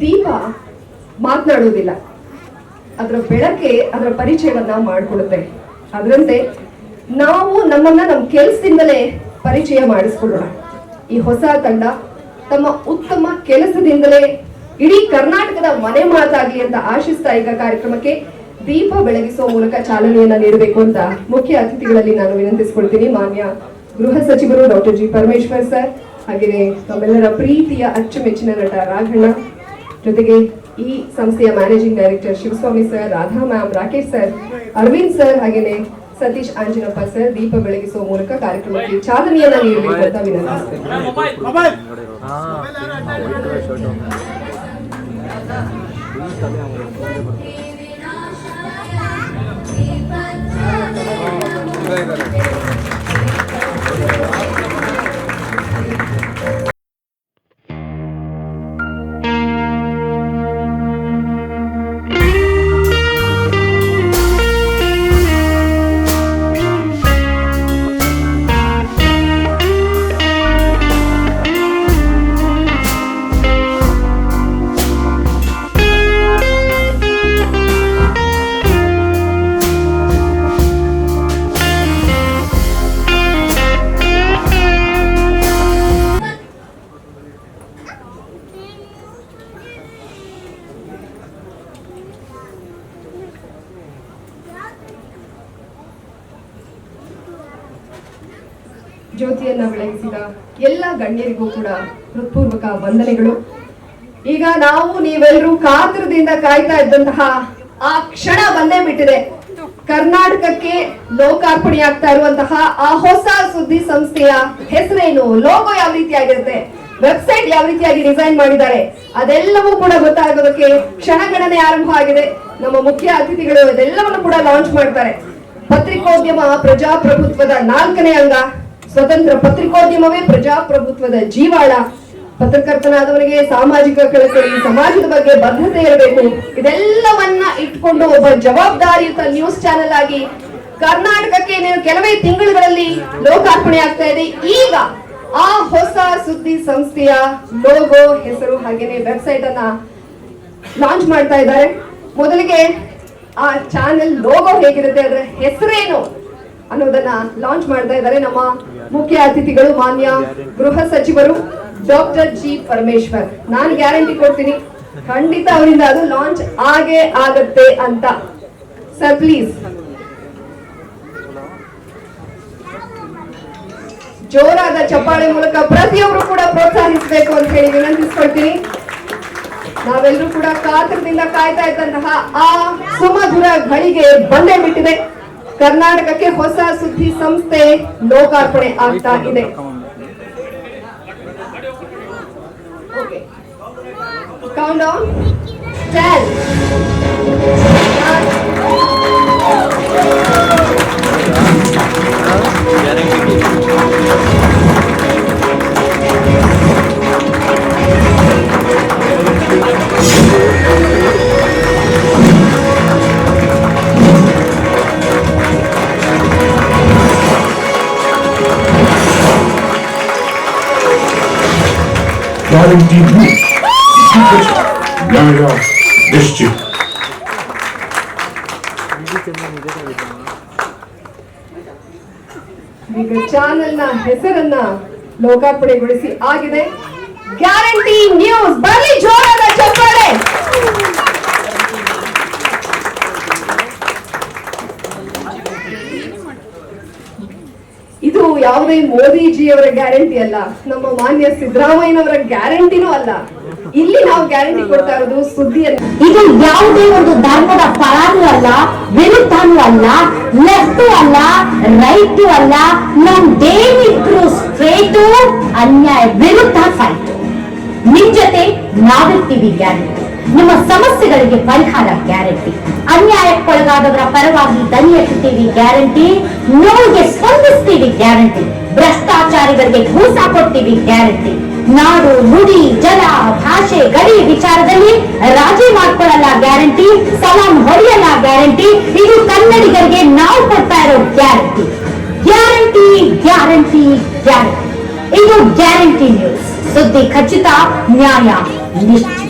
ದೀಪ ಮಾತನಾಡುವುದಿಲ್ಲ. ಅದರ ಬೆಳಕೆ, ಅದರ ಪರಿಚಯವನ್ನ ಮಾಡಿಕೊಡುತ್ತೆ. ಅದರಂತೆ ನಾವು ನಮ್ಮನ್ನ ನಮ್ಮ ಕೆಲಸದಿಂದಲೇ ಪರಿಚಯ ಮಾಡಿಸ್ಕೊಳ್ಳೋಣ. ಈ ಹೊಸ ತಂಡ ತಮ್ಮ ಉತ್ತಮ ಕೆಲಸದಿಂದಲೇ ಇಡೀ ಕರ್ನಾಟಕದ ಮನೆ ಮಾತಾಗ್ಲಿ ಅಂತ ಆಶಿಸ್ತಾ ಈಗ ಕಾರ್ಯಕ್ರಮಕ್ಕೆ ದೀಪ ಬೆಳಗಿಸುವ ಮೂಲಕ ಚಾಲನೆಯನ್ನ ನೀಡಬೇಕು ಅಂತ ಮುಖ್ಯ ಅತಿಥಿಗಳಲ್ಲಿ ನಾನು ವಿನಂತಿಸಿಕೊಳ್ತೀನಿ. ಮಾನ್ಯ ಗೃಹ ಸಚಿವರು ಡಾಕ್ಟರ್ ಜಿ ಪರಮೇಶ್ವರ್ ಸರ್, ಹಾಗೆಯೇ ತಮ್ಮೆಲ್ಲರ ಪ್ರೀತಿಯ ಅಚ್ಚುಮೆಚ್ಚಿನ ನಟ ರಾಘಣ್ಣ ಜೊತೆಗೆ ಈ ಸಂಸ್ಥೆಯ managing director Shivaswamy sir, Radha ma'am Rakesh sir, Aravind sir ಹಾಗೇನೆ ಸತೀಶ್ ಆಂಜನಪ್ಪ ಸರ್, ದೀಪ ಬೆಳಗಿಸುವ ಮೂಲಕ ಕಾರ್ಯಕ್ರಮಕ್ಕೆ ಚಾಲನೆಯನ್ನ ನೀಡಬೇಕು ಅಂತ ವಿನಂತಿಸ್ತೇನೆ. ಜ್ಯೋತಿಯನ್ನ ಬೆಳಗಿಸಿದ ಎಲ್ಲ ಗಣ್ಯರಿಗೂ ಕೂಡ ಹೃತ್ಪೂರ್ವಕ ವಂದನೆಗಳು. ಈಗ ನಾವು ನೀವೆಲ್ಲರೂ ಕಾತುರದಿಂದ ಕಾಯ್ತಾ ಇದ್ದಂತಹ ಆ ಕ್ಷಣ ಬಂದೇ ಬಿಟ್ಟಿದೆ. ಕರ್ನಾಟಕಕ್ಕೆ ಲೋಕಾರ್ಪಣೆಯಾಗ್ತಾ ಇರುವಂತಹ ಆ ಹೊಸ ಸುದ್ದಿ ಸಂಸ್ಥೆಯ ಹೆಸರೇನು, ಲೋಗೋ ಯಾವ ರೀತಿಯಾಗಿರುತ್ತೆ, ವೆಬ್ಸೈಟ್ ಯಾವ ರೀತಿಯಾಗಿ ಡಿಸೈನ್ ಮಾಡಿದ್ದಾರೆ, ಅದೆಲ್ಲವೂ ಕೂಡ ಗೊತ್ತಾಗೋದಕ್ಕೆ ಕ್ಷಣಗಣನೆ ಆರಂಭ ಆಗಿದೆ. ನಮ್ಮ ಮುಖ್ಯ ಅತಿಥಿಗಳು ಅದೆಲ್ಲವನ್ನು ಕೂಡ ಲಾಂಚ್ ಮಾಡ್ತಾರೆ. ಪತ್ರಿಕೋದ್ಯಮ ಪ್ರಜಾಪ್ರಭುತ್ವದ ನಾಲ್ಕನೇ ಅಂಗ. ಸ್ವತಂತ್ರ ಪತ್ರಿಕೋದ್ಯಮವೇ ಪ್ರಜಾಪ್ರಭುತ್ವದ ಜೀವಾಳ. ಪತ್ರಕರ್ತನಾದವರಿಗೆ ಸಾಮಾಜಿಕ ಕಳಕಳಿ ಸಮಾಜದ ಬಗ್ಗೆ ಬದ್ಧತೆ ಇರಬೇಕು. ಇದೆಲ್ಲವನ್ನ ಇಟ್ಕೊಂಡು ಒಬ್ಬ ಜವಾಬ್ದಾರಿಯುತ ನ್ಯೂಸ್ ಚಾನೆಲ್ ಆಗಿ ಕರ್ನಾಟಕಕ್ಕೆ ಕೆಲವೇ ತಿಂಗಳುಗಳಲ್ಲಿ ಲೋಕಾರ್ಪಣೆ ಆಗ್ತಾ ಇದೆ. ಈಗ ಆ ಹೊಸ ಸುದ್ದಿ ಸಂಸ್ಥೆಯ ಲೋಗೋ ಹೆಸರು ಹಾಗೇನೆ ವೆಬ್ಸೈಟ್ ಅನ್ನ ಲಾಂಚ್ ಮಾಡ್ತಾ ಇದ್ದಾರೆ. ಮೊದಲಿಗೆ ಆ ಚಾನೆಲ್ ಲೋಗೋ ಹೇಗಿರುತ್ತೆ, ಅದರ ಹೆಸರೇನು ಅನ್ನೋದನ್ನ ಲಾಂಚ್ ಮಾಡ್ತಾ ಇದ್ದಾರೆ ನಮ್ಮ ಮುಖ್ಯ ಅತಿಥಿಗಳು ಮಾನ್ಯ ಗೃಹ ಸಚಿವರು ಡಾಕ್ಟರ್ ಜಿ ಪರಮೇಶ್ವರ್. ನಾನು ಗ್ಯಾರಂಟಿ ಕೊಡ್ತೀನಿ, ಖಂಡಿತ ಅವರಿಂದ ಅದು ಲಾಂಚ್ ಆಗೇ ಆಗತ್ತೆ ಅಂತ. Sir, please. ಜೋರಾದ ಚಪ್ಪಾಳೆ ಮೂಲಕ ಪ್ರತಿಯೊಬ್ರು ಕೂಡ ಪ್ರೋತ್ಸಾಹಿಸಬೇಕು ಅಂತ ಹೇಳಿ ವಿನಂತಿಸ್ಕೊಳ್ತೀನಿ. ನಾವೆಲ್ಲರೂ ಕೂಡ ಕಾತರದಿಂದ ಕಾಯ್ತಾ ಇದ್ದಂತಹ ಆ ಸುಮಧುರ ಘಳಿಗೆ ಬಂದೇ ಬಿಟ್ಟಿದೆ. कर्नाटक के सूदि संस्थे लोकार्पण आता है Count on. Ten. Guarantee you secret ನ್ಯಾಯ ನಿಶ್ಚಿತ ಈಗ ಚಾನೆಲ್ನ ಹೆಸರನ್ನ ಲೋಕಾರ್ಪಣೆಗೊಳಿಸಿ ಆಗಿದೆ. ಗ್ಯಾರಂಟಿ ನ್ಯೂಸ್ ಬರಲಿ ಜೋರಾದ ಚಪ್ಪಾಳೆ. ಇದು ಯಾವುದೇ ಮೋದಿಜಿಯವರ ಗ್ಯಾರಂಟಿ ಅಲ್ಲ. ನಮ್ಮ ಮಾನ್ಯ ಸಿದ್ದರಾಮಯ್ಯನವರ ಗ್ಯಾರಂಟಿನೂ ಅಲ್ಲ. ಇಲ್ಲಿ ನಾವು ಗ್ಯಾರಂಟಿ ಕೊಡ್ತಾ ಇರೋದು ಸುದ್ದಿಯನ್ನು. ಇದು ಯಾವುದೇ ಒಂದು ಧರ್ಮದ ಪರಾನು ಅಲ್ಲ, ವಿರುದ್ಧನೂ ಅಲ್ಲ ಲೆಫ್ಟ್ ಅಲ್ಲ ರೈಟ್ ಅಲ್ಲ. ನಮ್ ದೇವಿಬ್ರು ಸ್ಟ್ರೇಟು ಅನ್ಯಾಯ, ವಿರುದ್ಧ ಫೈಟ್ ನಿಜತೆ ಜೊತೆ ನಾವಿರ್ತೀವಿ ಗ್ಯಾರಂಟಿ. ನಿಮ್ಮ ಸಮಸ್ಯೆಗಳಿಗೆ ಪರಿಹಾರ ಗ್ಯಾರಂಟಿ. ಅನ್ಯಾಯಕ್ಕೊಳಗಾದವರ ಪರವಾಗಿ ದನಿ ಎತ್ತುತ್ತೀವಿ ಗ್ಯಾರಂಟಿ. ನೋವಿಗೆ ಸ್ಪಂದಿಸ್ತೀವಿ ಗ್ಯಾರಂಟಿ. ಭ್ರಷ್ಟಾಚಾರಿಗಳಿಗೆ ಭೂಸ ಕೊಡ್ತೀವಿ ಗ್ಯಾರಂಟಿ. ನಾಡು, ನುಡಿ ಜಲ ಭಾಷೆ, ಗಡಿ ವಿಚಾರದಲ್ಲಿ ರಾಜಿ ಮಾಡ್ಕೊಳ್ಳಲ್ಲ ಗ್ಯಾರಂಟಿ. ಸಲಾಂ ಹೊಡೆಯಲ್ಲ ಗ್ಯಾರಂಟಿ. ಇದು ಕನ್ನಡಿಗರಿಗೆ ನಾವು ಕೊಡ್ತಾ ಇರೋ ಗ್ಯಾರಂಟಿ. Guarantee guarantee guarantee. ಇದು ಗ್ಯಾರಂಟಿ ನ್ಯೂಸ್. ಸುದ್ದಿ ಖಚಿತ, ನ್ಯಾಯ, ನಿಶ್ಚಿತ.